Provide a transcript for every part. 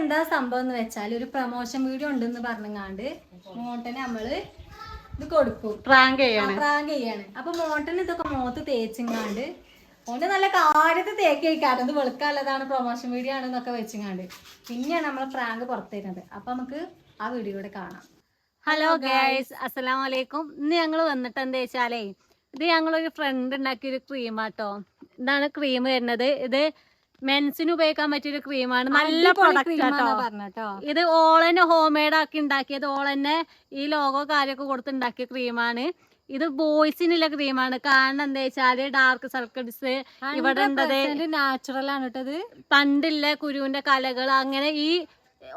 എന്താ സംഭവം എന്ന് വെച്ചാൽ ഒരു പ്രൊമോഷൻ വീഡിയോ ഉണ്ടെന്ന് പറഞ്ഞങ്ങാണ്ട് മോട്ടന് നമ്മൾ ഇത് കൊടുക്കും. പ്രാങ്ക് ചെയ്യാണ്. പ്രാങ്ക് ചെയ്യാണ്. അപ്പൊ മോട്ടൻ ഇതൊക്കെ മോത്ത് തേച്ചിങ്ങാണ്ട് ഓന്റെ നല്ല കാര്യത്തിൽ തേക്ക് കഴിക്കാറ് ഇത് വെളുക്കാനുള്ളതാണ് പ്രൊമോഷൻ വീഡിയോ ആണെന്നൊക്കെ വെച്ചിങ്ങാണ്ട്. പിന്നെയാണ് നമ്മൾ പ്രാങ്ക് പുറത്തുതരുന്നത് അപ്പൊ നമുക്ക് ആ വീഡിയോ കൂടെ കാണാം. ഹലോ ഗൈസ് അസ്സലാം വലൈക്കും ഇന്ന് ഞങ്ങൾ വന്നിട്ട് എന്താ വെച്ചാലേ ഇത് ഞങ്ങളൊരു ഫ്രണ്ട് ഉണ്ടാക്കിയൊരു ക്രീമാട്ടോ ഇതാണ് ക്രീം വരുന്നത്. ഇത് മെൻസിന് ഉപയോഗിക്കാൻ പറ്റിയൊരു ക്രീമാണ്. നല്ല പ്രൊഡക്റ്റ് കേട്ടോ ഇത് ഓളന്നെ ഹോം മെയ്ഡ് ആക്കി ഉണ്ടാക്കിയത് ഓളന്നെ ഈ ലോഗോ കാര്യമൊക്കെ കൊടുത്ത് ഉണ്ടാക്കിയ ക്രീമാണ് ഇത് ബോയ്സിനുള്ള ക്രീമാണ് കാരണം എന്താ വെച്ചാൽ ഡാർക്ക് സർക്കിൾസ് ഇവിടെ ഉണ്ടത് നാച്ചുറൽ ആണ് കേട്ടത് പണ്ടില്ല കുരുവിന്റെ കലകൾ അങ്ങനെ ഈ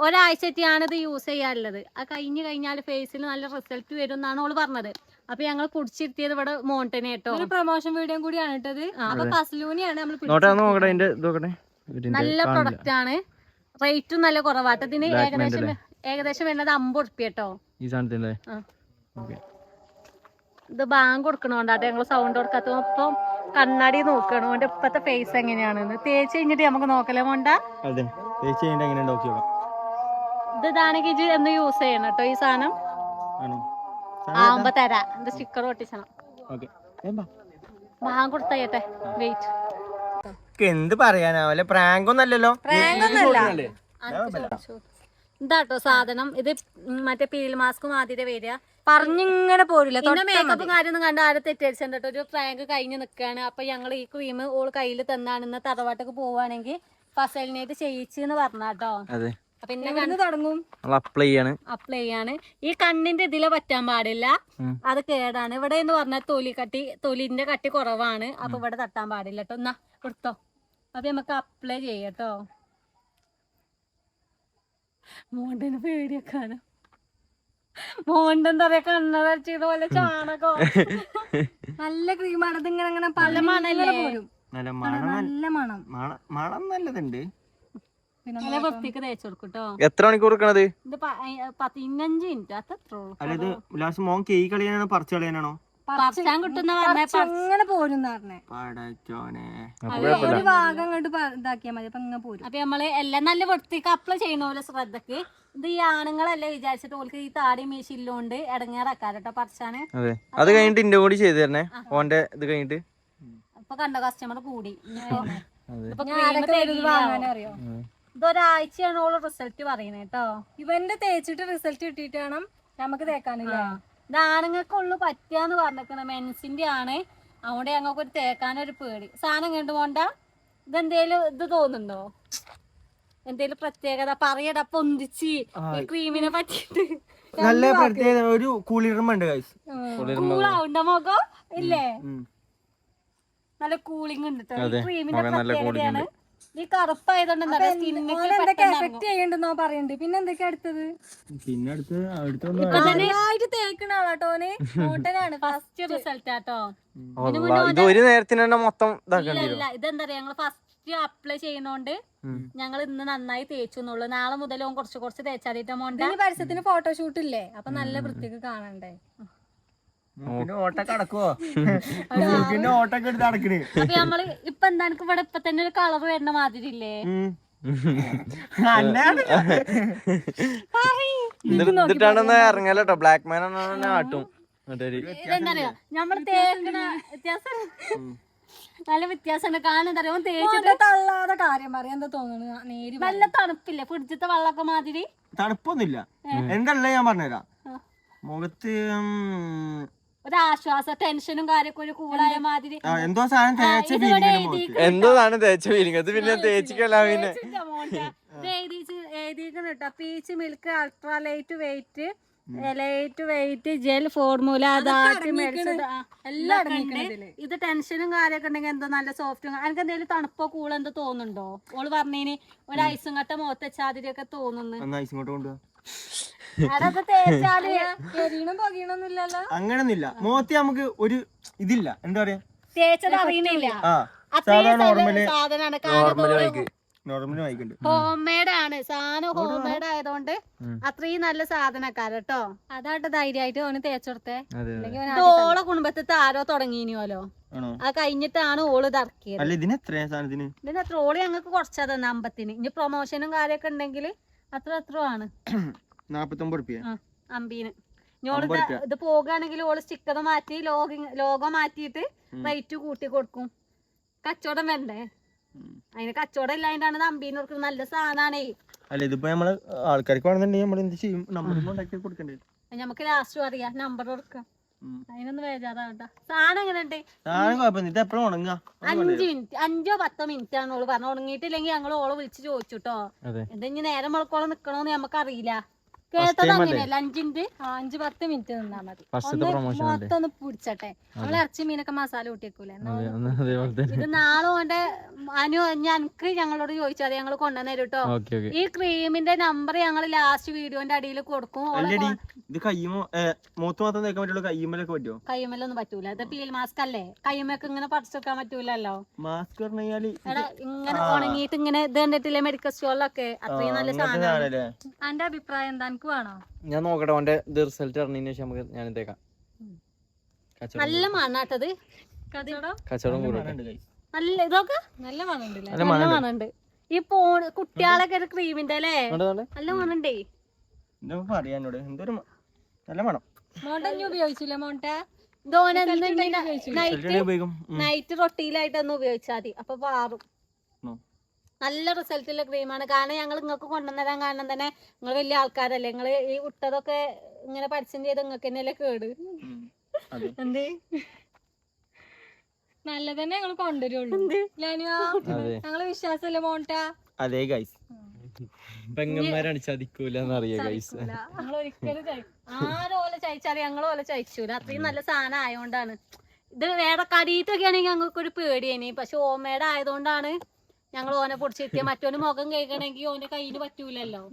ഒരാഴ്ചത്തെയാണ് ഇത് യൂസ് ചെയ്യാറുള്ളത്. അത് കഴിഞ്ഞ് കഴിഞ്ഞാൽ ഫേസിൽ നല്ല റിസൾട്ട് വരും എന്നാണ് ഓൾ പറഞ്ഞത്. അപ്പൊ ഞങ്ങൾ കുടിച്ചിരുത്തിയത് ഇവിടെ മോണ്ടനെ കേട്ടോ. ഒരു പ്രൊമോഷൻ വീഡിയോ കൂടിയാണ് കേട്ടത് അപ്പൊ നമ്മൾ നല്ല പ്രൊഡക്റ്റ് ആണ്. റേറ്റും നല്ല കുറവാട്ടോ ഇതിന് ഏകദേശം ഏകദേശം വരുന്നത് അമ്പത് ഉറുപ്പ്യ കേട്ടോ. ഈ സാധനത്തിന്റെ ഇത് ബാങ്ക് കൊടുക്കണോണ്ടാട്ടെ ഞങ്ങൾ സൗണ്ട് കൊടുക്കാത്ത അപ്പം കണ്ണാടി നോക്കണം. ഓന്റെ ഇപ്പത്തെ ഫേസ് എങ്ങനെയാണെന്ന് തേച്ച് കഴിഞ്ഞിട്ട് നമുക്ക് നോക്കലേ മോണ്ട? ഇത് ഇതാണെങ്കിൽ എന്ന് യൂസ് ചെയ്യണം കേട്ടോ ഈ സാധനം? ആണോ? ആവുമ്പോ തരാ. ഇത് സ്റ്റിക്കർ ഒട്ടിച്ചണം. ഓക്കെ. ബാങ്ക് കൊടുത്തേട്ടെ വെയിറ്റ് എന്ത് പറയാനാവല്ലേ പ്രാങ്ക് ഒന്നല്ലല്ലോ ഇതാട്ടോ സാധനം. ഇത് മറ്റേ പീൽ മാസ്ക് മാതിരി വരിക. പറഞ്ഞിങ്ങനെ പോരില്ല. മേക്കപ്പ് കാര്യമൊന്നും കണ്ട് ആരും തെറ്റിദ്ധരിച്ചിട്ടോ ഒരു പ്രാങ്ക് കഴിഞ്ഞ് നിൽക്കുകയാണ് അപ്പൊ ഞങ്ങൾ ഈ ക്രീം ഓൾ കയ്യിൽ തന്നാണെന്ന് തറവാട്ടൊക്കെ പോവാണെങ്കിൽ ഫസലിനായിട്ട് ചെയ്യിച്ചെന്ന് പറഞ്ഞാട്ടോ. അതെ. പിന്നെ ഇവിടുന്ന് തുടങ്ങും? അപ്ലൈ ചെയ്യാണ്. അപ്ലൈ ചെയ്യാണ്. ഈ കണ്ണിന്റെ ഇതിലെ പറ്റാൻ പാടില്ല. അത് കേടാണ്. ഇവിടെ എന്ന് പറഞ്ഞാൽ തൊലി കട്ടി തൊലിന്റെ കട്ടി കുറവാണ്. അപ്പൊ ഇവിടെ തട്ടാൻ പാടില്ല കേട്ടോ എന്നാ കൊടുത്തോ. അപ്പൊ നമുക്ക് അപ്ലൈ ചെയ്യട്ടോ മോണ്ടന് പേടിയൊക്കെയാണ്. മോണ്ടൻ പറയാ കണ്ണടച്ചത് പോലെ ചാണകോ? നല്ല ക്രീമാണ് ഇങ്ങനെ അങ്ങനെ നല്ല മണല്ലേ നല്ല മണം. നല്ല മണം മണം നല്ലതുണ്ട്. നല്ല വൃത്തിക്ക് തേച്ച് കൊടുക്കട്ടോ. എത്ര മണിക്കൂർ എടുക്കണത് ഇത് പതിനഞ്ച് മിനിറ്റ് അത്ര ഇത് ലാസ്റ്റ് മോൻ കേക്ക് കളയാനാണോ പറിച്ചു കളിയാനാണോ? പറിച്ചാൻ കിട്ടുന്ന പറഞ്ഞ അങ്ങനെ പോരും ഒരു ഭാഗം അങ്ങോട്ട് മതി അപ്പൊ പോരും. അപ്പൊ നമ്മൾ എല്ലാം നല്ല വൃത്തിക്ക് അപ്ലൈ ചെയ്യണ ശ്രദ്ധക്ക്. ഇത് ഈ ആണുങ്ങളല്ലേ വിചാരിച്ചിട്ട് ഓൾക്ക് ഈ താടി മീശില്ലോണ്ട് ഇടങ്ങേറാക്കാരട്ടോ പറിച്ചാന്. അതെ. അത് കഴിഞ്ഞിട്ട് ഇന്റെ കൂടി ചെയ്തു തരണേ. ഓന്റെ ഇത് കഴിഞ്ഞിട്ട്. കണ്ട കസ്റ്റമർ കൂടി. അറിയോ? ഇതൊരാഴ്ചയാണ് ഓൾ റിസൾട്ട് പറയുന്നത് കേട്ടോ ഇവന്റെ തേച്ചിട്ട് റിസൾട്ട് കിട്ടിയിട്ട് വേണം നമുക്ക് തേക്കാനില്ല? ഇത് ആണുങ്ങൾക്കുള്ളു പറ്റുകയെന്ന് പറഞ്ഞിരിക്കണ. മെൻസിന്റെ ആണ്. അവിടെ ഞങ്ങൾക്ക് ഒരു തേക്കാനൊരു പേടി. സാധനം കണ്ടു പോണ്ട ഇതെന്തേലും ഇത് തോന്നുന്നുണ്ടോ? എന്തേലും പ്രത്യേകത? പറയടാ പൊന്തിച്ച്. ഈ ക്രീമിനെ പറ്റിട്ട് നല്ല പ്രത്യേകത. ഒരു കുളിർമുണ്ട് കൂളാവുണ്ടോ മുഖം ഇല്ലേ? നല്ല കൂളിംഗ് ഉണ്ട് ക്രീമിന്റെ പ്രത്യേകതയാണ്. കറുപ്പായതുകൊണ്ട് ചെയ്യണ്ടെന്നോ പറയണ്ട്. പിന്നെ എന്തൊക്കെ അടുത്തത്? പിന്നെ അടുത്ത് തേക്കണ ആളാട്ടോന് ഫസ്റ്റ് റിസൾട്ട് ആട്ടോ ഇത് ഒരു നേരത്തിന് തന്നെ മൊത്തം ഇതെന്താ പറയാ ഞങ്ങൾ ഫസ്റ്റ് അപ്ലൈ ചെയ്യുന്നോണ്ട് ഞങ്ങൾ ഇന്ന് നന്നായി തേച്ചു എന്നുള്ളൂ. നാളെ മുതൽ കുറച്ച് കുറച്ച് തേച്ചാലിട്ട് മോണ്ട പരസ്യത്തിന് ഫോട്ടോഷൂട്ട് ഇല്ലേ? അപ്പൊ നല്ല വൃത്തിക്ക് കാണണ്ടേ? നമ്മൾ ഇപ്പൊ എന്താണ് ഇവിടെ ഇപ്പൊ തന്നെ ഒരു കളർ വരണ മാതിരി ഇല്ലേ? എന്നിട്ടാണെന്ന് ഇറങ്ങല്ലോ ബ്ലാക്ക് മാൻ ആണ് ആട്ടും നല്ല നമ്മൾ തേക്കണ വ്യത്യാസം നല്ല വ്യത്യാസമുണ്ട്. കാരണം എന്താ തേച്ചിട്ട് തള്ളാതെ കാര്യം പറയാൻ എന്താ തോന്നുന്നു നേരി നല്ല തണുപ്പില്ലേ? പിടിച്ചത്തെ വെള്ളമൊക്കെ മാതിരി? തണുപ്പൊന്നുമില്ല. എന്തല്ല ഞാൻ പറഞ്ഞുതരാം. മുഖത്ത് ഉം, ഒരു ആശ്വാസ ടെൻഷനും കാര്യമൊക്കെ ഒരു കൂളായ മാതിരി. എന്തോ സാധനം തേച്ച എന്തോ സാധനം തേച്ച ഫീലിംഗ് അത് പിന്നെ തേച്ചിക്കല്ല പിന്നെ. എഴുതിയിരിക്കുന്നു കേട്ടോ. Peach milk ultra light weight light weight gel formula എല്ലാം ഇത് ടെൻഷനും കാര്യമൊക്കെ ഉണ്ടെങ്കിൽ എന്തോ നല്ല സോഫ്റ്റ് എനിക്ക് എന്തെങ്കിലും തണുപ്പോ കൂളെന്തോ എന്തോ തോന്നുന്നുണ്ടോ? ഓൾ പറഞ്ഞേന് ഒരു ഐസും കട്ട മുഖത്ത് വെച്ചാതിരിയൊക്കെ തോന്നുന്നു. അങ്ങനൊന്നുമില്ല മോത്തി നമുക്ക് ഒരു ഇതില്ല. എന്താ പറയാ? തേച്ചത് അറിയണില്ല. ആ അത്രയും സാധാ നല്ല നോർമൽ നോർമൽ വായിക്ക് നോർമൽ വായിക്കുണ്ട് ഹോം മെയ്ഡ് ആണ് സാധനം ഹോംമേഡ് ആയതുകൊണ്ട് അത്രയും നല്ല സാധനക്കാര കേട്ടോ. അതാട്ട് ധൈര്യമായിട്ട് ഓന് തേച്ചെടുത്തേ. ഓള കുടുംബത്തിത്തെ ആരോ തുടങ്ങിനോലോ. ആണോ? അത് കഴിഞ്ഞിട്ടാണ് ഓൾ ഇറക്കിയത്. അല്ല ഇതിന് എത്രയാ സാധനത്തിന്? ഇതിന്റെ എത്ര ഓൾ ഞങ്ങൾക്ക് കുറച്ചാ തന്നെ അമ്പത്തിന്. ഇനി പ്രൊമോഷനും കാര്യമൊക്കെ ഉണ്ടെങ്കിൽ അത്ര ആണ്. നാപ്പത്തൊമ്പത് റുപ്യ അമ്പീന്. ഞോൾ ഇത് പോകുകയാണെങ്കിൽ ഓൾ സ്റ്റിക്കർ മാറ്റി ലോഗിങ് ലോഗോ മാറ്റിയിട്ട് റേറ്റ് കൂട്ടി കൊടുക്കും. കച്ചവടം വേണ്ടേ അതിന് കച്ചവടം ഇല്ലാണ്ടാണ് അമ്പീന്ന് കൊടുക്കുന്നത്. നല്ല സാധനമാണേ അല്ല ഇതിപ്പോ നമ്മൾ ആൾക്കാർക്ക് വേണമെന്നുണ്ടെങ്കിൽ നമ്മൾ എന്ത് ചെയ്യും? നമ്പർ കോണ്ടാക്ട് കൊടുക്കണ്ടേ നമുക്ക് ലാസ്റ്റ് അറിയാം. നമ്പർ കൊടുക്കാം. അതിനൊന്നും വേജാറാവണ്ട സാധനം അഞ്ച് മിനിറ്റ് അഞ്ചോ പത്തോ മിനിറ്റ് ആണ് ഓൾ പറഞ്ഞു ഉണങ്ങിയിട്ടില്ലെങ്കിൽ ഞങ്ങൾ ഓളെ വിളിച്ച് ചോദിച്ചു കേട്ടോ എന്താ ഇനി നേരം മുളക്കോളം നിക്കണോന്ന് നമുക്ക് അറിയില്ല കേട്ടത്? അങ്ങനെയല്ല അഞ്ചിന്റെ ആ, അഞ്ച് പത്ത് മിനിറ്റ് നിന്നാ മതി. ഒന്ന് മൊത്തം ഒന്ന് പിടിച്ചട്ടെ. നമ്മൾ ഇറച്ചി മീനൊക്കെ മസാല കൂട്ടിയേക്കൂലേ? അതെ ഇത് നാളെ ഓന്റെ അനു ഞങ്ങക്ക് ഞങ്ങളോട് ചോദിച്ചാൽ മതി. ഞങ്ങൾ കൊണ്ടുവന്നേരും കേട്ടോ ഓക്കെ ഓക്കെ. ഈ ക്രീമിന്റെ നമ്പർ ഞങ്ങൾ ലാസ്റ്റ് വീഡിയോന്റെ അടിയിൽ കൊടുക്കും. ഇത് കയ്യുമോ മൂത്ത് മാത്രം തേക്കാൻ പറ്റുള്ളൂ കയ്യുമ്മലൊക്കെ പറ്റുമോ കയ്യുമ്മലൊന്നും പറ്റൂല. ഇത് പീൽ മാസ്ക് അല്ലേ? കയ്യുമ്മക്ക് ഇങ്ങനെ പറിച്ചെടുക്കാൻ പറ്റൂലല്ലോ? മാസ്ക് ഇങ്ങനെ. ഉണങ്ങിയിട്ട് ഇങ്ങനെ ഇത് കണ്ടിട്ടില്ലേ മെഡിക്കൽ സ്റ്റോറിലൊക്കെ അത്രയും നല്ല സാധനം എന്റെ അന്റെ അഭിപ്രായം എന്താ എനിക്ക് വേണോ? ഞാൻ നോക്കട്ടെ ഓന്റെ ഇത് റിസൾട്ട് അറിഞ്ഞതിന് ശേഷം നമുക്ക് ഞാൻ ഇതേക്കാം. നല്ല മണ്ണാട്ടത് കച്ചവടം? കച്ചവടം കൂടട്ടെ. നല്ല ഇതൊക്കെ? നല്ല മണമുണ്ടല്ലേ നല്ല മണുണ്ട്. ഈ പോണ് കുട്ടികളൊക്കെ ഒരു ക്രീമിന്റെ അല്ലേ? നല്ല മണുണ്ടേ. പറയാനോട് പറയാ എന്തൊരു നല്ല മണം. മോണ്ട ഉപയോഗിച്ചില്ല ഉപയോഗിച്ചില്ലേ? നൈറ്റ് നൈറ്റ് റൊട്ടിയിലായിട്ടൊന്ന് ഉപയോഗിച്ചാൽ മതി. അപ്പൊ ഉം. നല്ല റിസൾട്ടുള്ള ക്രീമാണ് കാരണം ഞങ്ങൾ നിങ്ങൾക്ക് കൊണ്ടുവന്നതാൻ കാരണം തന്നെ നിങ്ങൾ വലിയ ആൾക്കാരല്ലേ. നിങ്ങൾ ഈ വിട്ടതൊക്കെ ഇങ്ങനെ പരസ്യം ചെയ്ത് നിങ്ങൾക്ക് തന്നെയല്ലേ കേട്. ഉം. നല്ല തന്നെ നല്ലതന്നെ ഞങ്ങൾ കൊണ്ടുവരുള്ളൂ. ഞങ്ങൾ വിശ്വാസമല്ലേ മോണ്ട? അതെ ഗൈസ് പെങ്ങന്മാരാണ് ചതിക്കൂല എന്നറിയാം ഗൈസ് ഞങ്ങൾ ഒരിക്കലും കഴിക്കും ആരോലെ ചയച്ചാൽ ഞങ്ങളോലെ ചയച്ചൂല അത്രയും നല്ല സാധനം ആയതുകൊണ്ടാണ് ഇത് വേറെ കടീത്തൊക്കെ ആണെങ്കിൽ ഞങ്ങൾക്ക് ഒരു പേടിയേനി. പക്ഷെ ഓമയുടെ ആയതുകൊണ്ടാണ് ഞങ്ങൾ ഓനെ പൊടിച്ചെത്തിയ മറ്റോന് മുഖം കേൾക്കണമെങ്കിൽ ഓന്റെ കയ്യിന് പറ്റൂലല്ലോ.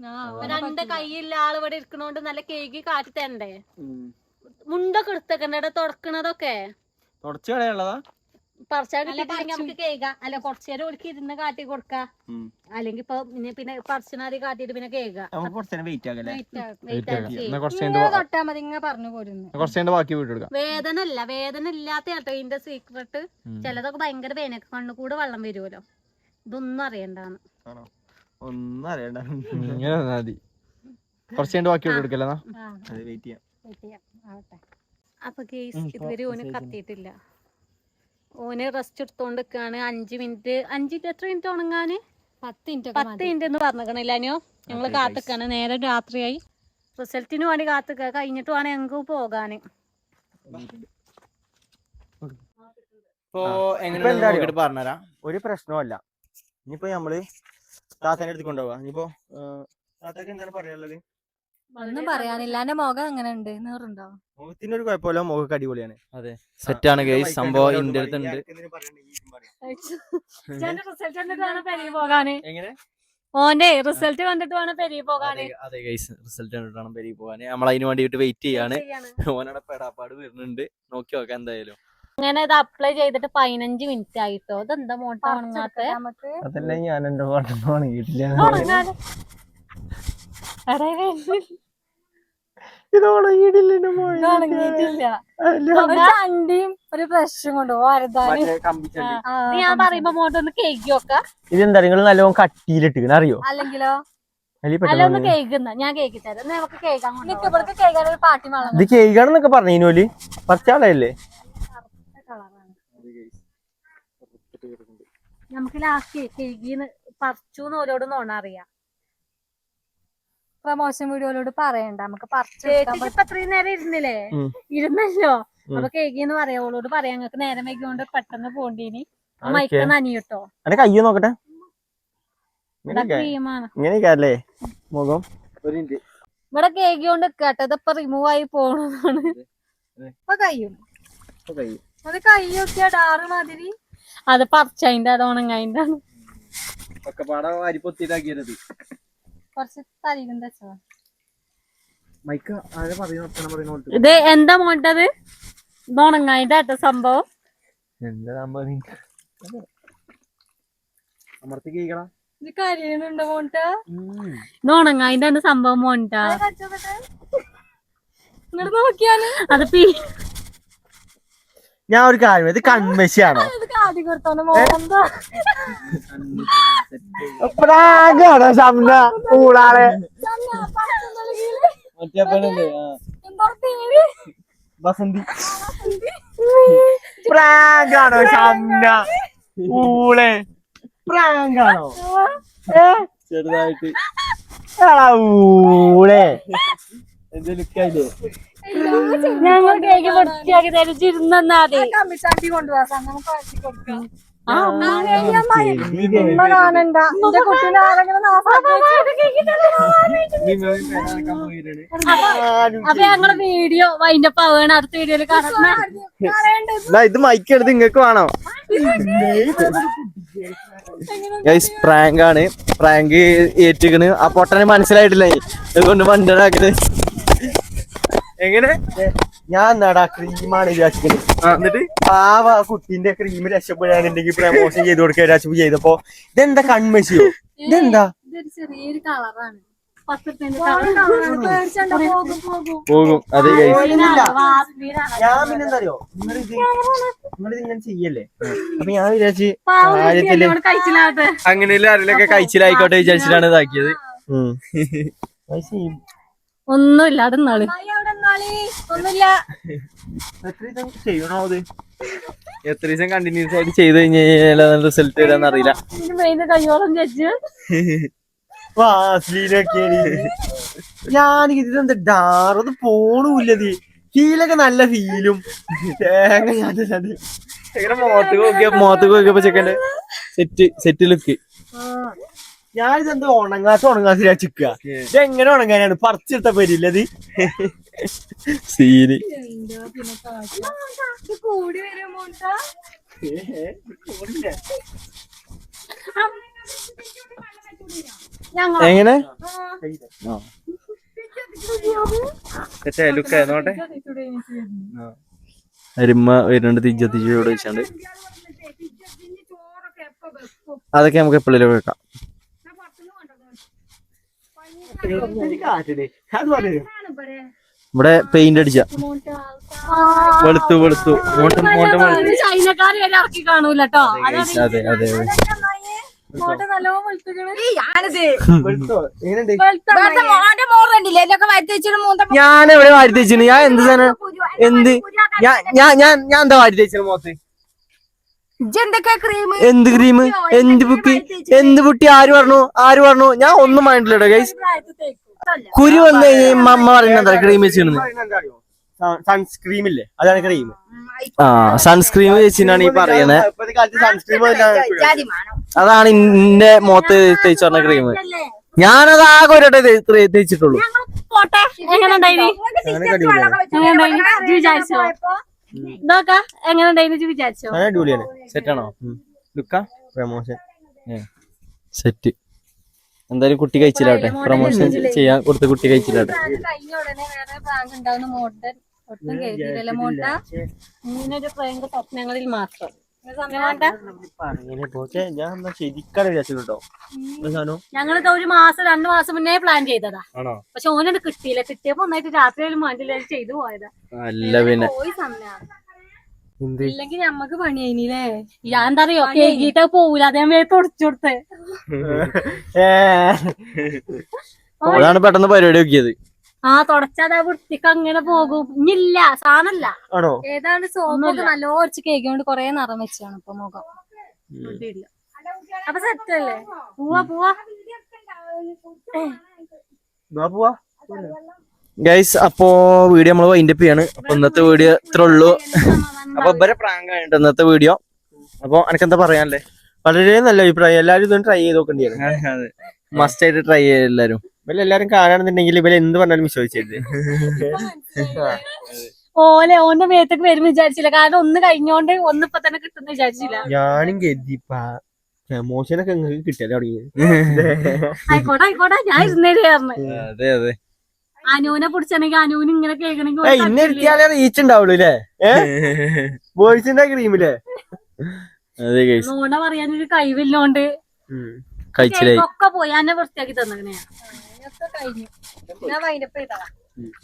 രണ്ട് കൈയില്ല ആൾ ഇവിടെ ഇരിക്കണോണ്ട് നല്ല കേക്ക് കാറ്റി തരണ്ടേ? മുണ്ടൊക്കെ എടുത്തേക്കണ്ടേ? തുടക്കണതൊക്കെ? അല്ല ഇരുന്ന് കാട്ടി കൊടുക്കാം. അല്ലെങ്കിൽ ഇപ്പൊ പിന്നെ പിന്നെ പറിച്ചനാതി തൊട്ടാ മതി ഇങ്ങനെ പറഞ്ഞു പോരുന്നു. കുറച്ച് ബാക്കി വീട്ട് കൊടുക്കാം വേദന ഇല്ല വേദന ഇല്ലാത്ത കേട്ടോ. ഇതിന്റെ സീക്രട്ട് ചിലതൊക്കെ ഭയങ്കര വേനൊക്കെ കണ്ണുകൂടെ വെള്ളം വരുമല്ലോ ഇതൊന്നും അറിയണ്ടാന്ന്. ഒന്നും അറിയണ്ട. ഇങ്ങനെ മതി. കുറച്ച് കഴിഞ്ഞിട്ട് ബാക്കി കൊടുക്കല്ലേ വെയിറ്റ് ചെയ്യാം. വെയിറ്റ് ചെയ്യാം. ആവട്ടെ. അപ്പൊ കേസ് ഇതുവരെ ഓന് കത്തിയിട്ടില്ല. ഓന് റെസ്റ്റ് എടുത്തോണ്ട് നിക്കാണ് അഞ്ച് മിനിറ്റ് അഞ്ച് മിനിറ്റ് എത്ര മിനിറ്റ് ഉണങ്ങാന് പത്ത് മിനിറ്റ് പത്ത് മിനിറ്റ് എന്ന് Okay, കാത്തിക്കാണ്. നേരെ രാത്രിയായി. റിസൾട്ടിന് വേണ്ടി കാത്തിക്ക. കഴിഞ്ഞിട്ട് വേണം ഞങ്ങൾക്ക് പോകാന് ഒരു പ്രശ്നമല്ല ഇനിയിപ്പോ നമ്മൾ താത്തേനെ അടുത്ത് കൊണ്ടുപോവാ ഇനിയിപ്പോ താത്തക്ക് എന്താണ് പറയാനുള്ളത്? ഒന്നും പറയാനില്ല. എന്റെ മുഖം അങ്ങനെ ഉണ്ട്. നീറുണ്ടോ മുഖത്തിന്റെ ഒരു കുഴപ്പമില്ല. മുഖമൊക്കെ അടിപൊളിയാണ്. അതെ. സെറ്റാണ് ഗൈസ് സംഭവം ഇന്റെ അടുത്തുണ്ട് റിസൾട്ട് കണ്ടിട്ട് വേണം പെരിയ പോകാന്. എങ്ങനെ? ഓന്റെ റിസൾട്ട് കണ്ടിട്ട് വേണം പെരിയ പോകാന്. അതെ, ഗൈസ് റിസൾട്ട് കണ്ടിട്ടാണ് പെരി പോവാൻ നമ്മൾ അതിന് വേണ്ടിട്ട് വെയിറ്റ് ചെയ്യാണ്. ഓനടെ പെടാപ്പാട് വരുന്നുണ്ട്. നോക്കി നോക്കാം എന്തായാലും. അങ്ങനെ ഇത് അപ്ലൈ ചെയ്തിട്ട് പതിനഞ്ച് മിനിറ്റ് ആയിട്ടോ? ഇതെന്താ മോട്ട ഉണങ്ങാത്ത അതല്ല ഞാൻ എന്റെ ഉണങ്ങിയിട്ടില്ല. ഒരു ചണ്ടിയും ഒരു ബ്രഷും കൊണ്ട് ഞാൻ പറയുമ്പോ മോട്ട ഒന്ന് കേക്ക് നോക്കാം. ഇതെന്താ നിങ്ങൾ നല്ലോണം കട്ടിയിലിട്ടിക്കണ അറിയോ? അല്ലെങ്കിലോ? ഇത് അല്ല ഒന്ന് പെട്ടെന്ന് കേക്കുന്ന ഞാൻ കേക്ക് തരാം എന്നാ നമുക്ക് കേക്കാൻ നിക്ക് ഇവിടേക്ക് കേൾക്കാൻ ഒരു പാട്ടി മളം ഇത് കേൾക്കാണെന്നൊക്കെ പറഞ്ഞോൽ പച്ചാളല്ലേ നമുക്ക് ലാസ്റ്റ് കേക്കിന്ന് പറിച്ചു ഓരോട് നോണ അറിയാം. പ്രമോഷൻ വീഡിയോയിലോട് പറയണ്ട. നമുക്ക് പറിച്ചു കേക്ക് ഇപ്പൊ അത്രയും നേരം ഇരുന്നില്ലേ. ഇരുന്നല്ലോ. അപ്പൊ കേക്കിന്ന് പറയാം. ഓളോട് പറയാം. ഞങ്ങൾക്ക് നേരം വൈകിയോണ്ട് പെട്ടെന്ന് പോണ്ടീനി. മൈക്ക് എന്റെ കയ്യോ നോക്കട്ടെ. ഇങ്ങനെയൊക്കെ മുഖം. ഒരു മിനിറ്റ് ഇവിടെ കേക്ക് കൊണ്ട് കേട്ടോ ഇതിപ്പൊ റിമൂവ് ആയി പോണെന്നാണ് ഇപ്പൊ കയ്യും അത് കൈ നോക്കിയാ ഡാറ് മാതിരി. അത് പറിച്ചതിന്റെ അത് ആണ്. കുറച്ച് വെച്ചോ മൈക്ക് ആരെ പറയുന്ന പറയുന്ന ഇത് എന്താ മോണ്ടത് ഇത് ആട്ടോ സംഭവം. എന്താ സംഭവം അമർത്തി കേൾക്കണം ഇത് കരിയുന്നുണ്ടോ മോണ്ട ഇത് ആണ് സംഭവം മോണ്ട ഇങ്ങോട്ട് നോക്കിയാൽ അത് പീ ഞാൻ ഒരു കാര്യം ഇത് കൺമശിയാണോ ഇത് കാട്ടി കൊടുത്തോണ്ട് മോന്താ പ്രാഗാണോ ശബ്ദ. കൂടാതെ മറ്റേ പെണ്ണല്ലേ എന്താ പേര്? വസന്തി. പ്രാഗാണോ ശബ്ദ. ഊളെ. പ്രാഗാണോ? ചെറുതായിട്ട്. ഊളെ. ലുക്കായില്ലേ ഞങ്ങൾ കേക്ക് വൃത്തിയാക്കി തരിച്ചിരുന്നാതെ കമ്മിച്ചാണ്ടി കൊണ്ടുപോകാം നമുക്ക് ആക്കി കൊടുക്കാം. അപ്പൊ ഞങ്ങളെ വീഡിയോ വൈൻഡപ്പ് ആവുകയാണ് അടുത്ത വീഡിയോയിൽ കാണുന്ന ഇത് മൈക്ക് എടുത്ത് ഇങ്ങക്ക് വേണോ? ഗൈസ് പ്രാങ്ക് ആണ്. പ്രാങ്ക് ഏറ്റിക്കണ്. ആ പൊട്ടനെ മനസ്സിലായിട്ടില്ല? അതുകൊണ്ട് മണ്ടനാക്കത് എങ്ങനെ? ഞാൻ നടാ ക്രീമാണ് വിചാരിക്കുന്നത് എന്നിട്ട്? പാവ ആ കുട്ടീന്റെ ക്രീം രക്ഷപ്പെടാനുണ്ടെങ്കിൽ പ്രമോഷൻ ചെയ്ത് കൊടുക്കുക രാശി ചെയ്തപ്പോ ഇതെന്താ കൺമശിയോ? ഇതെന്താ? ഇതൊരു ചെറിയൊരു കളറാണ്. പോകും പോകും. പോകും. അതെ ഞാൻ പിന്നെ എന്താ അറിയോ നിങ്ങളിത് നിങ്ങളിത് ചെയ്യല്ലേ? അപ്പൊ ഞാൻ വിചാരിച്ച് കാര്യത്തിൽ അങ്ങനെയല്ലേ ആരെങ്കിലൊക്കെ കഴിച്ചിലായിക്കോട്ടെ വിചാരിച്ചിട്ടാണ് ഇതാക്കിയത്. ഒന്നുമില്ലാതെ നാൾ ചെയ്യണോ അത്? എത്ര ദിവസം കണ്ടിന്യൂസ് ആയിട്ട് ചെയ്ത് കഴിഞ്ഞ് കഴിഞ്ഞാൽ റിസൾട്ട് വരാന്ന് അറിയില്ല. ഞാൻ ഇതെന്താ ഡാറൊന്നും പോണൂല്ലത് ഫീലൊക്കെ നല്ല ഫീലും തേങ്ങ ഞാൻ എങ്ങനെ മുഖത്ത് നോക്കിയ മോത്ത് നോക്കിയപ്പോ സെറ്റ് സെറ്റ് ലുക്ക് ഞാൻ ഇതെന്താ ഉണങ്ങാത്ത ഉണങ്ങാത്ത ചിക്ക എങ്ങനെ ഉണങ്ങാനാണ്? പറിച്ചിട്ട പരില്ലത് സീന്. കൂടി വരുമോ എങ്ങനെ ലുക്ക് നോട്ടെ അരിമ്മ വരുന്നുണ്ട് തിജ്ജത്തിച്ചോട് വെച്ചാണ്ട്. അതൊക്കെ നമുക്ക് എപ്പോഴും വെക്കാം. അത് പറഞ്ഞു ഇവിടെ പെയിന്റ് അടിച്ച. വെളുത്തു വെളുത്തു. മോട്ട് വരെ ഇറക്കി കാണൂല കേട്ടോ അതെ അതെ ഞാൻ എവിടെ വാരി തേച്ചിന്. ഞാൻ എന്ത് എന്ത്? ഞാൻ ഞാൻ ഞാൻ ഞാൻ എന്താ വാരി തേച്ചു മോത്ത്? എന്ത് ക്രീം എന്ത് ബുക്ക് എന്ത് പുട്ടി? ആര് പറഞ്ഞു? ആര് പറഞ്ഞു? ഞാൻ ഒന്നും മൈൻഡില്ലട്ടോ ഗൈസ് കുരു വന്ന് കഴിഞ്ഞാൽ അമ്മ പറയുന്നത് ക്രീം വെച്ച് സൺസ്ക്രീം ഇല്ലേ അതാണ് ക്രീം ആ സൺസ്ക്രീം വെച്ചിട്ടാണ് ഈ പറയണേ. സൺസ്ക്രീം അതാണ് എന്റെ മുഖത്ത് തേച്ച് പറഞ്ഞ ക്രീം ഞാനത് ആകെ ഒരു തേച്ചിട്ടുള്ളൂ. സെറ്റ് ആണോ? പ്രമോഷൻ. സെറ്റ് എന്തായാലും കുട്ടി കഴിച്ചില്ലാട്ടെ പ്രൊമോഷൻ ചെയ്യാൻ കൊടുത്ത കുട്ടി കഴിച്ചില്ലാട്ടെ സ്വപ്നങ്ങളിൽ മാത്രം. ഞങ്ങളിത് ഒരു മാസം രണ്ടു മാസം മുന്നേ പ്ലാൻ ചെയ്തതാ. പക്ഷെ ഓനോട് കിട്ടിയില്ല. കിട്ടിയപ്പോ ഒന്നായിട്ട് രാത്രി ചെയ്തു പോയതാ. അല്ല പിന്നെ. പോയി സമയ. എന്ത് ഇല്ലെങ്കിൽ ഞമ്മക്ക് പണി കഴിഞ്ഞില്ലേ ഞാൻ എന്താ അറിയോ കേക്കിട്ട് പോവൂല. അതേ വേഗം തുടച്ചു കൊടുത്ത്. അതാണ് പെട്ടെന്ന് പരിപാടി നോക്കിയത്. ആ തുടച്ചാ വൃത്തിക്ക് അങ്ങനെ പോകും. ഇല്ല സാധനല്ല. ആണോ? ഏതാണ് സോപ്പൊക്കെ നല്ലോ കുറച്ച് കേക്ക് കൊണ്ട് കൊറേ നിറം വെച്ചാണ് ഇപ്പൊ മുഖം. അപ്പൊ സെറ്റ് അല്ലേ പോവാ. പോവാ. ഗൈസ് അപ്പോ വീഡിയോ നമ്മൾ വൈൻഡപ്പ് ചെയ്യാണ്. അപ്പൊ ഇന്നത്തെ വീഡിയോ ഇത്ര ഉള്ളൂ. അപ്പൊ ഇവരെ പ്രാങ്ക് ആയിട്ട് ഇന്നത്തെ വീഡിയോ അപ്പൊ എന്താ പറയാനല്ലേ? വളരെ നല്ല അഭിപ്രായം. എല്ലാരും ഇതൊന്നും ട്രൈ ചെയ്ത് നോക്കേണ്ടിയാണ് മസ്റ്റ് ആയിട്ട് ട്രൈ ചെയ്യാം എല്ലാരും. ഇവരെ എല്ലാരും കാണാണെന്നുണ്ടെങ്കിൽ ഇവരെ എന്ത് പറഞ്ഞാലും വിശ്വസിച്ചത് ഓലെ ഓന്റെ മേത്തേക്ക് വരും വിചാരിച്ചില്ല. കാരണം ഒന്ന് കഴിഞ്ഞോണ്ട് ഒന്ന് ഇപ്പൊ തന്നെ കിട്ടുന്ന വിചാരിച്ചില്ല. ഞാനും കരുതിപ്പാ മോശനൊക്കെ നിങ്ങൾക്ക് കിട്ടിയാലേ തുടങ്ങി ആയിക്കോട്ടെ ആയിക്കോട്ടെ. ഞാൻ ഇരുന്നേരി പറഞ്ഞു. അതെ അതെ. അനുവിനെ പിടിച്ചാണെങ്കിൽ അനുവിന് ഇങ്ങനെ കേൾക്കണെങ്കിൽ ഇന്നെ ഇരുത്തിയാലേ റീച്ച് ഉണ്ടാവുള്ളൂ അല്ലേ ബോയ്സിന്റെ ക്രീമില്ലേ അതെ ഗൈസ് നൂണ പറയാനൊരു കഴിവില്ലോണ്ട് ഒക്കെ പോയി. എന്നെ വൃത്തിയാക്കി തന്നെയാണ്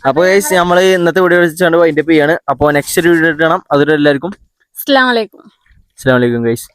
അപ്പൊ നമ്മൾ ഇന്നത്തെ വീഡിയോ വെച്ചാണ് വൈൻഡപ്പ് ചെയ്യാണ്. അപ്പൊ നെക്സ്റ്റ് വീഡിയോ ഇടണം അതൊരു എല്ലാവർക്കും അസ്സലാമു അലൈക്കും. അസ്സാം വലൈക്കും ഗൈസ്